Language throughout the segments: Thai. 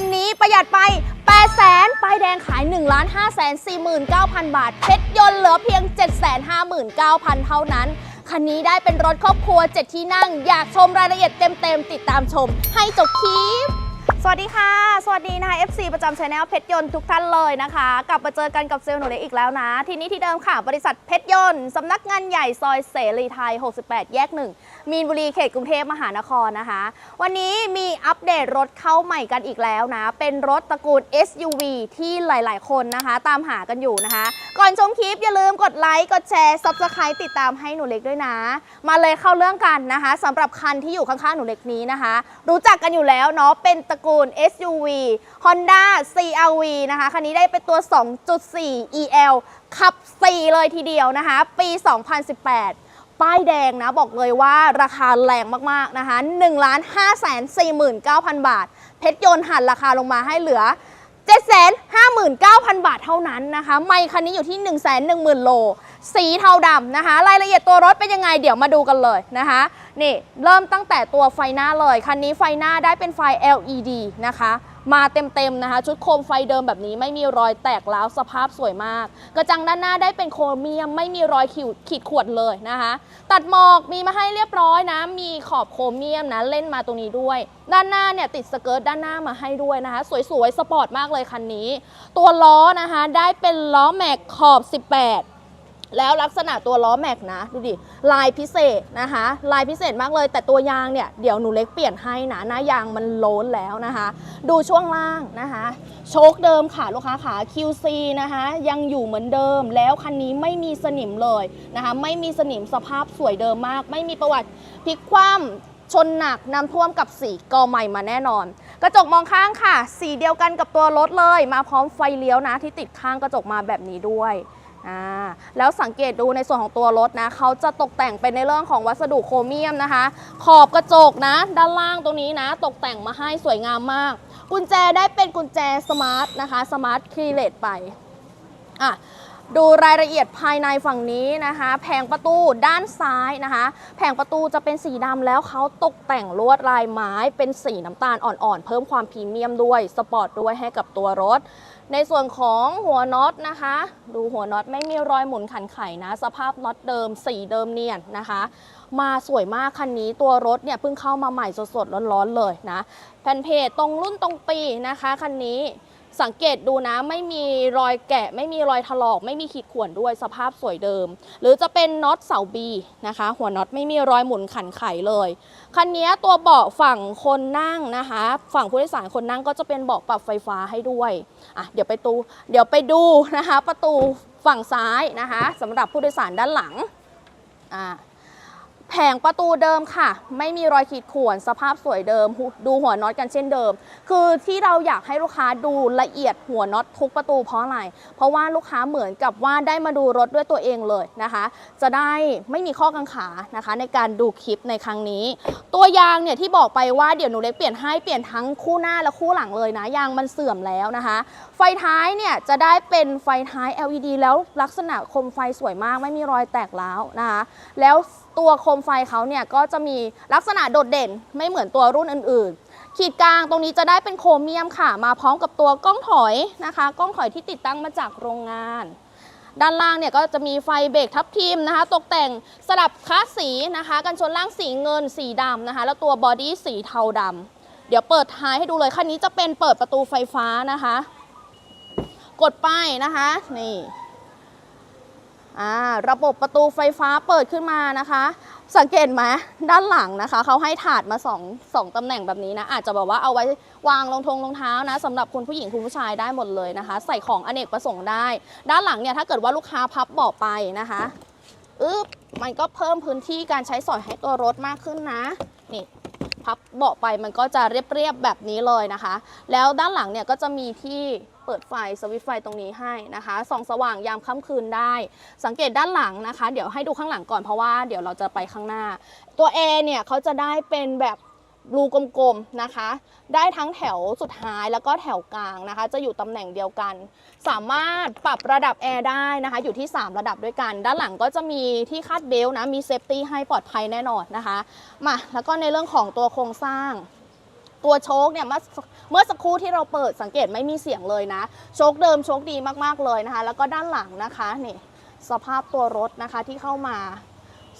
นนี้ประหยัดไป8 0 0แสนป้ายแดงขาย1ล้าน5แสน49,000 บาท เพชรยนต์เหลือเพียง 759,000 เท่านั้น คันนี้ได้เป็นรถครอบครัว 7 ที่นั่ง อยากชมรายละเอียดเต็มๆ ติดตามชม ให้จบคลิป สวัสดีค่ะ สวัสดีนะคะ FC ประจำช anel เพชรยนต์ทุกท่านเลยนะคะ กลับมาเจอกันกับเซลล์หนูเล็กอีกแล้วนะ ที่นี้ที่เดิมค่ะ บริษัทเพชรยนต์สำนักงานใหญ่ซอยเสรีไทย 68 แยก 1 มีนบุรีเขตกรุงเทพมหานครนะคะ วันนี้มีอัปเดตรถเข้าใหม่กันอีกแล้วนะ เป็นรถตระกูล SUV ที่หลาย ๆ คนนะคะ ตามหากันอยู่นะคะ ก่อนชมคลิปอย่าลืมกดไลค์กดแชร์ Subscribe ติดตามให้หนูเล็กด้วยนะ มาเลยเข้าเรื่องกันนะคะสำหรับคันที่อยู่ข้างๆหนูเล็กนี้นะคะ รู้จักกันอยู่แล้วเนาะเป็นตระกูล SUV Honda CRV นะคะ คันนี้ได้เป็นตัว 2.4 EL ขับ 4 เลยทีเดียวนะคะ ปี 2018ป้ายแดงนะ บอกเลยว่าราคาแรงมาก ๆ นะคะ1 5 4 9 0 0 0 บาท เพชรยนต์หันราคาลงมาให้เหลือ 759,000 บาทเท่านั้นนะคะ ไม่คันนี้อยู่ที่ 110,000 โล สีเทาดำนะคะ รายละเอียดตัวรถเป็นยังไงเดี๋ยวมาดูกันเลยนะคะ นี่เริ่มตั้งแต่ตัวไฟหน้าเลย คันนี้ไฟหน้าได้เป็นไฟ LED นะคะ มาเต็มๆนะคะ ชุดโคมไฟเดิมแบบนี้ไม่มีรอยแตกร้วสภาพสวยมาก กระจังด้านหน้าได้เป็นโครเมียม ไม่มีรอยขีดขีดข่วนเลยนะคะ ตัดหมอกมีมาให้เรียบร้อยนะ มีขอบโครเมียมนะเล่นมาตรงนี้ด้วย ด้านหน้าเนี่ยติดสเกิร์ตด้านหน้ามาให้ด้วยนะคะ สวยๆสปอร์ตมากเลยคันนี้ ตัวล้อนะคะได้เป็นล้อแม็กขอบ 18 แล้วลักษณะตัวล้อแม็กนะดูดิลายพิเศษนะคะ ลายพิเศษมากเลย แต่ตัวยางเนี่ยเดี๋ยวหนูเล็กเปลี่ยนให้นะหน้ายางมันโล้นแล้วนะคะ ดูช่วงล่างนะคะ โชคเดิมค่ะลูกค้าขา QC นะคะ ยังอยู่เหมือนเดิม แล้วคันนี้ไม่มีสนิมเลยนะคะ ไม่มีสนิมสภาพสวยเดิมมาก ไม่มีประวัติพลิกคว่ำชนหนักน้ำท่วมกับสีกอใหม่มาแน่นอน กระจกมองข้างค่ะ สีเดียวกันกับตัวรถเลย มาพร้อมไฟเลี้ยวนะที่ติดข้างกระจกมาแบบนี้ด้วย อ่าแล้วสังเกตดูในส่วนของตัวรถนะเขาจะตกแต่งเป็นในเรื่องของวัสดุโครเมียมนะคะ ขอบกระจกนะ ด้านล่างตรงนี้นะ ตกแต่งมาให้สวยงามมาก กุญแจได้เป็นกุญแจสมาร์ทนะคะสมาร์ทคีเลตไปอะ ดูรายละเอียดภายในฝั่งนี้นะคะ แผงประตูด้านซ้ายนะคะ แผงประตูจะเป็นสีดำแล้วเขาตกแต่งลวดลายไม้เป็นสีน้ำตาลอ่อนๆ เพิ่มความพรีเมียมด้วยสปอร์ตด้วยให้กับตัวรถ ในส่วนของหัวน็อตนะคะ ดูหัวน็อตไม่มีรอยหมุนขันไขนะ สภาพน็อตเดิมสีเดิมเนียนนะคะ มาสวยมากคันนี้ตัวรถเนี่ยเพิ่งเข้ามาใหม่สดๆร้อนๆเลยนะแผ่นเพจตรงรุ่นตรงปีนะคะคันนี้ สังเกตดูนะไม่มีรอยแกะ ไม่มีรอยถลอก ไม่มีขีดข่วนด้วยสภาพสวยเดิม หรือจะเป็นน็อตเสาบีนะคะ หัวน็อตไม่มีรอยหมุนขันไขเลยคันนี้ตัวเบาะฝั่งคนนั่งนะคะ ฝั่งผู้โดยสารคนนั่งก็จะเป็นเบาะปรับไฟฟ้าให้ด้วยอะเดี๋ยวไปตูเดี๋ยวไปดูนะคะ ประตูฝั่งซ้ายนะคะสำหรับผู้โดยสารด้านหลังอ่า แผงประตูเดิมค่ะ ไม่มีรอยขีดข่วนสภาพสวยเดิม ดูหัวน็อตกันเช่นเดิม คือที่เราอยากให้ลูกค้าดูละเอียดหัวน็อตทุกประตูเพราะอะไร เพราะว่าลูกค้าเหมือนกับว่าได้มาดูรถด้วยตัวเองเลยนะคะ จะได้ไม่มีข้อกังขานะคะ ในการดูคลิปในครั้งนี้ ตัวยางเนี่ยที่บอกไปว่าเดี๋ยวหนูเล็กเปลี่ยนให้เปลี่ยนทั้งคู่หน้าและคู่หลังเลยนะยางมันเสื่อมแล้วนะคะ ไฟท้ายเนี่ยจะได้เป็นไฟท้าย LED แล้วลักษณะคมไฟสวยมากไม่มีรอยแตกร้าวนะคะ แล้วตัวโคมไฟเขาเนี่ยก็จะมีลักษณะโดดเด่นไม่เหมือนตัวรุ่นอื่นๆ ขีดกลางตรงนี้จะได้เป็นโครเมียมค่ะ มาพร้อมกับตัวกล้องถอยนะคะกล้องถอยที่ติดตั้งมาจากโรงงาน ด้านล่างเนี่ยก็จะมีไฟเบรกทับทิมนะคะ ตกแต่งสลับคลาสสีนะคะ กันชนล่างสีเงินสีดำนะคะ แล้วตัวบอดี้สีเทาดำเดี๋ยวเปิดท้ายให้ดูเลยคันนี้จะเป็นเปิดประตูไฟฟ้านะคะ กดป้ายนะคะนี่ อ่าระบบประตูไฟฟ้าเปิดขึ้นมานะคะ สังเกตไหมด้านหลังนะคะ เขาให้ถาดมา2องสองตำแหน่งแบบนี้นะ อาจจะแบบว่าเอาไว้วางรองทงรองเท้านะสำหรับคุณผู้หญิงคุณผู้ชายได้หมดเลยนะคะ ใส่ของอเนกประสงค์ได้ ด้านหลังเนี่ยถ้าเกิดว่าลูกค้าพับเบาะไปนะคะอึ๊บมันก็เพิ่มพื้นที่การใช้สอยให้ตัวรถมากขึ้นนะนี่ พับเบาะไปมันก็จะเรียบๆแบบนี้เลยนะคะ แล้วด้านหลังเนี่ยก็จะมีที่เปิดไฟสวิตช์ไฟตรงนี้ให้นะคะส่องสว่างยามค่ำคืนได้ สังเกตด้านหลังนะคะ เดี๋ยวให้ดูข้างหลังก่อนเพราะว่าเดี๋ยวเราจะไปข้างหน้า ตัว A เนี่ยเขาจะได้เป็นแบบ รูกลมๆนะคะ ได้ทั้งแถวสุดท้ายแล้วก็แถวกลางนะคะ จะอยู่ตำแหน่งเดียวกัน สามารถปรับระดับแอร์ได้นะคะ อยู่ที่ 3 ระดับด้วยกัน ด้านหลังก็จะมีที่คาดเบลต์นะ มีเซฟตี้ให้ปลอดภัยแน่นอนนะคะมาแล้วก็ในเรื่องของตัวโครงสร้าง ตัวโชคเนี่ยเมื่อเมื่อสักครู่ที่เราเปิดสังเกตไม่มีเสียงเลยนะ โชคเดิมโชคดีมากๆเลยนะคะ แล้วก็ด้านหลังนะคะนี่สภาพตัวรถนะคะที่เข้ามา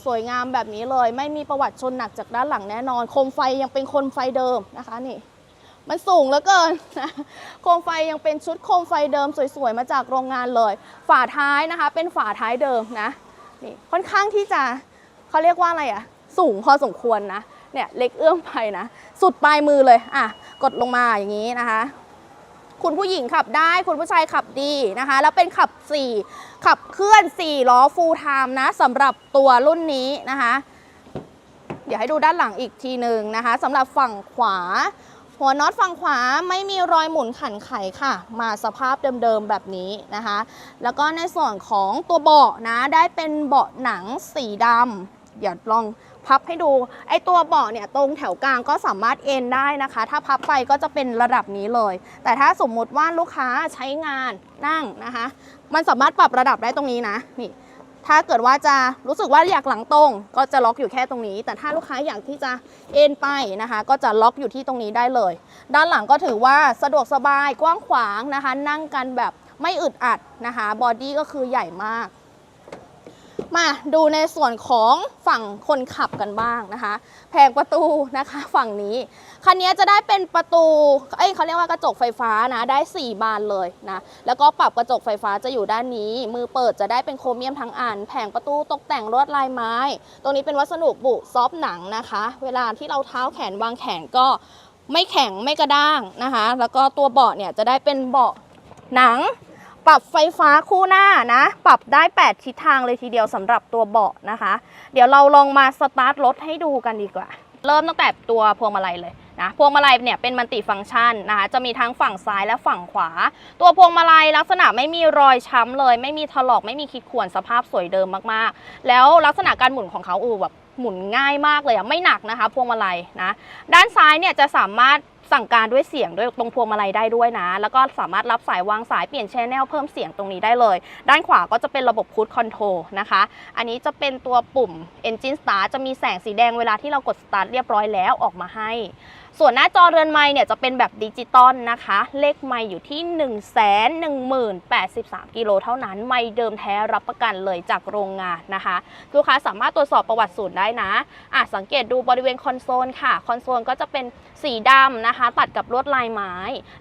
สวยงามแบบนี้เลย ไม่มีประวัติชนหนักจากด้านหลังแน่นอน โคมไฟยังเป็นโคมไฟเดิมนะคะนี่ มันสูงเหลือเกินโคมไฟยังเป็นชุดโคมไฟเดิมสวยๆมาจากโรงงานเลย ฝาท้ายนะคะ เป็นฝาท้ายเดิมนะนี่ค่อนข้างที่จะเขาเรียกว่าอะไรอะสูงพอสมควรนะเนี่ยเล็กเอื้อมไปนะ สุดปลายมือเลยอะกดลงมาอย่างนี้นะคะ คุณผู้หญิงขับได้คุณผู้ชายขับดีนะคะ แล้วเป็นขับ4 ขับเคลื่อน 4 ล้อ full time นะสำหรับตัวรุ่นนี้นะคะ เดี๋ยวให้ดูด้านหลังอีกทีหนึ่งนะคะสำหรับฝั่งขวา หัวน็อตฝั่งขวาไม่มีรอยหมุนขันไขค่ะ มาสภาพเดิมๆแบบนี้นะคะ แล้วก็ในส่วนของตัวเบาะนะได้เป็นเบาะหนังสีดำเดี๋ยวลองพับให้ดู ไอตัวเบาะเนี่ยตรงแถวกลางก็สามารถเอนได้นะคะ ถ้าพับไปก็จะเป็นระดับนี้เลย แต่ถ้าสมมุติว่าลูกค้าใช้งานนั่งนะคะ มันสามารถปรับระดับได้ตรงนี้นะนี่ถ้าเกิดว่าจะรู้สึกว่าอยากหลังตรง ก็จะล็อกอยู่แค่ตรงนี้ แต่ถ้าลูกค้าอยากที่จะเอ็นไปนะคะ ก็จะล็อกอยู่ที่ตรงนี้ได้เลย ด้านหลังก็ถือว่าสะดวกสบายกว้างขวางนะคะ นั่งกันแบบไม่อึดอัดนะคะ บอดี้ก็คือใหญ่มาก มาดูในส่วนของฝั่งคนขับกันบ้างนะคะ แผงประตูนะคะฝั่งนี้ คันนี้จะได้เป็นประตู เอ้ยเขาเรียกว่ากระจกไฟฟ้านะ ได้ 4 บานเลยนะ แล้วก็ปรับกระจกไฟฟ้าจะอยู่ด้านนี้ มือเปิดจะได้เป็นโครเมียมทั้งอัน แผงประตูตกแต่งลวดลายไม้ ตรงนี้เป็นวัสดุบุซอฟหนังนะคะ เวลาที่เราเท้าแขนวางแขนก็ไม่แข็งไม่กระด้างนะคะ แล้วก็ตัวเบาะเนี่ยจะได้เป็นเบาะหนัง ปรับไฟฟ้าคู่หน้านะ ปรับได้ 8 ทิศทางเลยทีเดียวสำหรับตัวเบาะนะคะ เดี๋ยวเราลองมาสตาร์ทรถให้ดูกันดีกว่า เริ่มตั้งแต่ตัวพวงมาลัยเลยนะพวงมาลัยเนี่ยเป็นมัลติฟังก์ชันนะคะจะมีทั้งฝั่งซ้ายและฝั่งขวา ตัวพวงมาลัยลักษณะไม่มีรอยช้ำเลย ไม่มีถลอกไม่มีขีดข่วนสภาพสวยเดิมมากๆ แล้วลักษณะการหมุนของเขาอูแบบหมุนง่ายมากเลยอะไม่หนักนะคะ พวงมาลัยนะด้านซ้ายเนี่ยจะสามารถ สั่งการด้วยเสียงด้วยตรงพวงมาลัยได้ด้วยนะ แล้วก็สามารถรับสายวางสายเปลี่ยนแชแนลเพิ่มเสียงตรงนี้ได้เลย ด้านขวาก็จะเป็นระบบคูดคอนโทรลนะคะ อันนี้จะเป็นตัวปุ่ม Engine Start จะมีแสงสีแดงเวลาที่เรากด Start เรียบร้อยแล้วออกมาให้ส่วนหน้าจอเรือนไม้เนี่ยจะเป็นแบบดิจิตอลนะคะ เลขไม้อยู่ที่ 1 1 0 0 0กิโลเท่านั้น ไม้เดิมแท้รับประกันเลยจากโรงงานนะคะลูกค้าสามารถตรวจสอบประวัติศูนย์ได้นะอะสังเกตดูบริเวณคอนโซลค่ะ คอนโซลก็จะเป็นสีดำนะคะ ตัดกับลวดลายไม้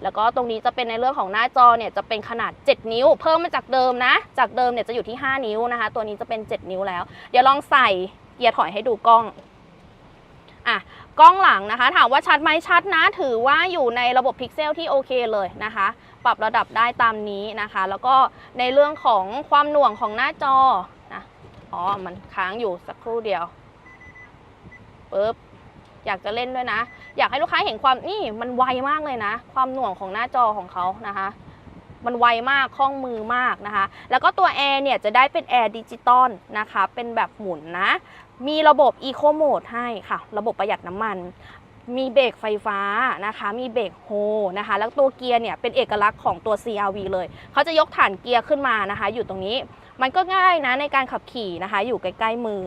แล้วก็ตรงนี้จะเป็นในเรื่องของหน้าจอเนี่ยจะเป็นขนาด 7 นิ้ว เพิ่มมาจากเดิมนะ จากเดิมเนี่ยจะอยู่ที่ 5 นิ้วนะคะ ตัวนี้จะเป็น 7 นิ้วแล้ว เดี๋ยวลองใส่เกียร์ถอยให้ดูกล้องอะ กล้องหลังนะคะ ถามว่าชัดไหมชัดนะ ถือว่าอยู่ในระบบพิกเซลที่โอเคเลยนะคะ ปรับระดับได้ตามนี้นะคะ แล้วก็ในเรื่องของความหน่วงของหน้าจอนะอ๋อ มันค้างอยู่สักครู่เดียวปึ๊บอยากจะเล่นด้วยนะ อยากให้ลูกค้าเห็นความนี่มันไวมากเลยนะ ความหน่วงของหน้าจอของเขานะคะ มันไวมากคล่องมือมากนะคะ แล้วก็ตัวแอร์เนี่ยจะได้เป็นแอร์ดิจิตอลนะคะ เป็นแบบหมุนนะ มีระบบ Eco Mode ให้ค่ะ ระบบประหยัดน้ำมัน มีเบรกไฟฟ้านะคะ มีเบรกโฮนะคะ แล้วตัวเกียร์เนี่ยเป็นเอกลักษณ์ของตัว CRV เลย เขาจะยกฐานเกียร์ขึ้นมานะคะ อยู่ตรงนี้ มันก็ง่ายนะในการขับขี่นะคะ อยู่ใกล้ๆมือ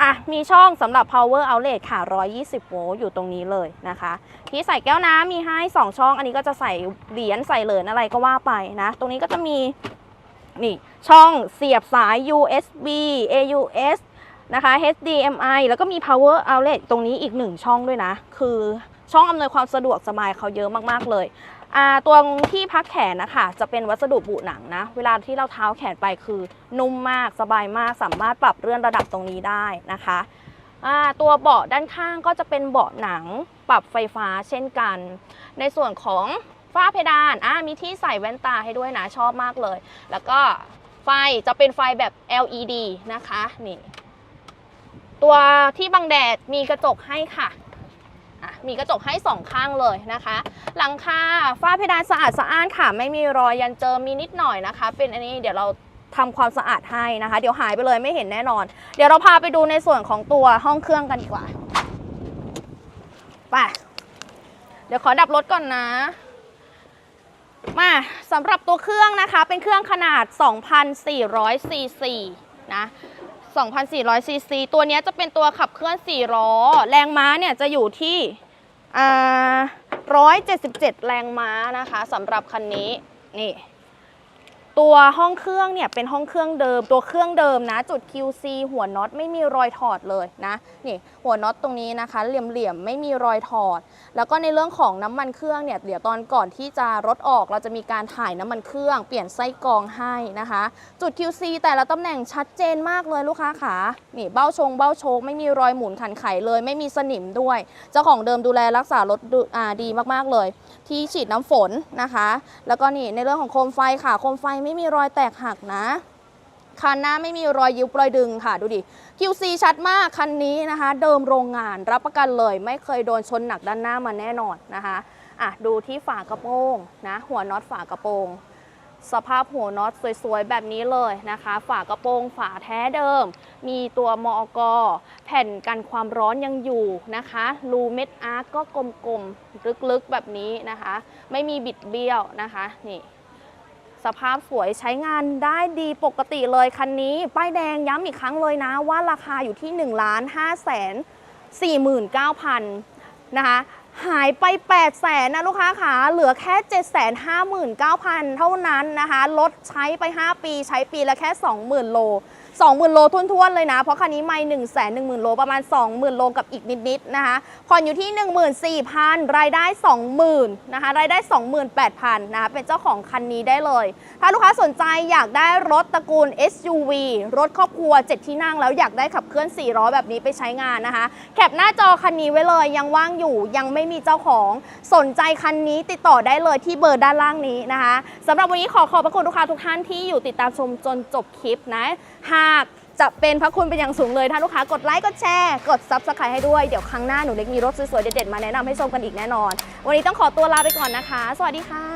อะ มีช่องสำหรับ power outlet ค่ะ 120 โวลต์อยู่ตรงนี้เลยนะคะ ที่ใส่แก้วน้ำมีให้ 2 ช่อง อันนี้ก็จะใส่เหรียญใส่เหรียญอะไรก็ว่าไปนะ ตรงนี้ก็จะมีนี่ช่องเสียบสาย USB AUX นะคะ HDMI แล้วก็มี power outlet ตรงนี้อีกหนึ่งช่องด้วยนะ คือช่องอำนวยความสะดวกสบายเขาเยอะมากๆเลยตัวที่พักแขนนะคะจะเป็นวัสดุบุหนังนะ เวลาที่เราเท้าแขนไปคือนุ่มมากสบายมากสามารถปรับเลื่อนระดับตรงนี้ได้นะคะตัวเบาะด้านข้างก็จะเป็นเบาะหนังปรับไฟฟ้าเช่นกัน ในส่วนของฝ้าเพดานมีที่ใส่แว่นตาให้ด้วยนะชอบมากเลย แล้วก็ไฟจะเป็นไฟแบบ LED นะคะนี่ ตัวที่บังแดดมีกระจกให้ค่ะ มีกระจกให้สองข้างเลยนะคะ หลังคาฝ้าเพดานสะอาดสะอ้านค่ะ ไม่มีรอยยันเจิมมีนิดหน่อยนะคะ เป็นอันนี้เดี๋ยวเราทำความสะอาดให้นะคะ เดี๋ยวหายไปเลยไม่เห็นแน่นอน เดี๋ยวเราพาไปดูในส่วนของตัวห้องเครื่องกันดีกว่าไปเดี๋ยวขอดับรถก่อนนะ มาสำหรับตัวเครื่องนะคะ เป็นเครื่องขนาด 2,400ซีซีนะ 2,400ซีซีตัวนี้จะเป็นตัวขับเคลื่อน 4 ล้อ แรงม้าเนี่ยจะอยู่ที่177 แรงม้านะคะสำหรับคันนี้นี่ ตัวห้องเครื่องเนี่ยเป็นห้องเครื่องเดิม ตัวเครื่องเดิมนะ จุด QC หัวน็อตไม่มีรอยถอดเลยนะนี่หัวน็อตตรงนี้นะคะเหลี่ยมๆไม่มีรอยถอด แล้วก็ในเรื่องของน้ำมันเครื่องเนี่ยเดี๋ยวตอนก่อนที่จะรถออกเราจะมีการถ่ายน้ำมันเครื่องเปลี่ยนไส้กรองให้นะคะ จุด QC แต่ละตำแหน่งชัดเจนมากเลยลูกค้าขานี่เบ้าชงเบ้าโชกไม่มีรอยหมุนขันไขเลย ไม่มีสนิมด้วย เจ้าของเดิมดูแลรักษารถดูอ่าดีมากๆเลย ที่ฉีดน้ำฝนนะคะ แล้วก็นี่ในเรื่องของโคมไฟค่ะโคมไฟไม่มีรอยแตกหักนะ คันหน้าไม่มีรอยยุบรอยดึงค่ะดูดิ QC ชัดมากคันนี้นะคะ เดิมโรงงานรับประกันเลย ไม่เคยโดนชนหนักด้านหน้ามาแน่นอนนะคะอะดูที่ฝากระโปรงนะหัวน็อตฝากระโปรงสภาพหัวน็อตสวยๆ แบบนี้เลยนะคะ ฝากระโปรงฝาแท้เดิม มีตัวมอกแผ่นกันความร้อนยังอยู่นะคะ รูเม็ดอาร์ตก็กลมๆ ลึกๆ แบบนี้นะคะ ไม่มีบิดเบี้ยวนะคะ นี่ สภาพสวยใช้งานได้ดีปกติเลยคันนี้ ป้ายแดงย้ำอีกครั้งเลยนะ ว่าราคาอยู่ที่1นึ่งล้านห้าแสนสี่หมื่นเก้าพันนะคะหายไป 8 0 0แสนนะลูกค้าขาเหลือแค่ 7 5 9 0 0 0 เท่านั้นนะคะรถใช้ไป 5 ปีใช้ปีละแค่ 20,000 โล 20,000 โลทุ่นๆ เลยนะ เพราะคันนี้ไม่ 1 1 0 0 0 0 โลประมาณ 20,000 โลกับอีกนิด ๆ นะคะผ่อนอยู่ที่ 14,000 รายได้ 20,000นะคะรายได้ 28,000นะคะเป็นเจ้าของคันนี้ได้เลย ถ้าลูกค้าสนใจอยากได้รถตระกูล SUV รถครอบครัว 7 ที่นั่งแล้วอยากได้ขับเคลื่อน4ล้อแบบนี้ไปใช้งานนะคะ แคปหน้าจอคันนี้ไว้เลยยังว่างอยู่ยังไม่มีเจ้าของสนใจคันนี้ติดต่อได้เลยที่เบอร์ด้านล่างนี้นะคะสำหรับวันนี้ขอขอบพระคุณลูกค้าทุกท่านที่อยู่ติดตามชมจนจบคลิปนะ หากจะเป็นพระคุณเป็นอย่างสูงเลย ถ้าลูกค้ากดไลค์กดแชร์ กดซับสไครต์ให้ด้วย เดี๋ยวครั้งหน้าหนูเล็กมีรถสวยๆ เด็ดๆ มาแนะนำให้ชมกันอีกแน่นอน วันนี้ต้องขอตัวลาไปก่อนนะคะ สวัสดีค่ะ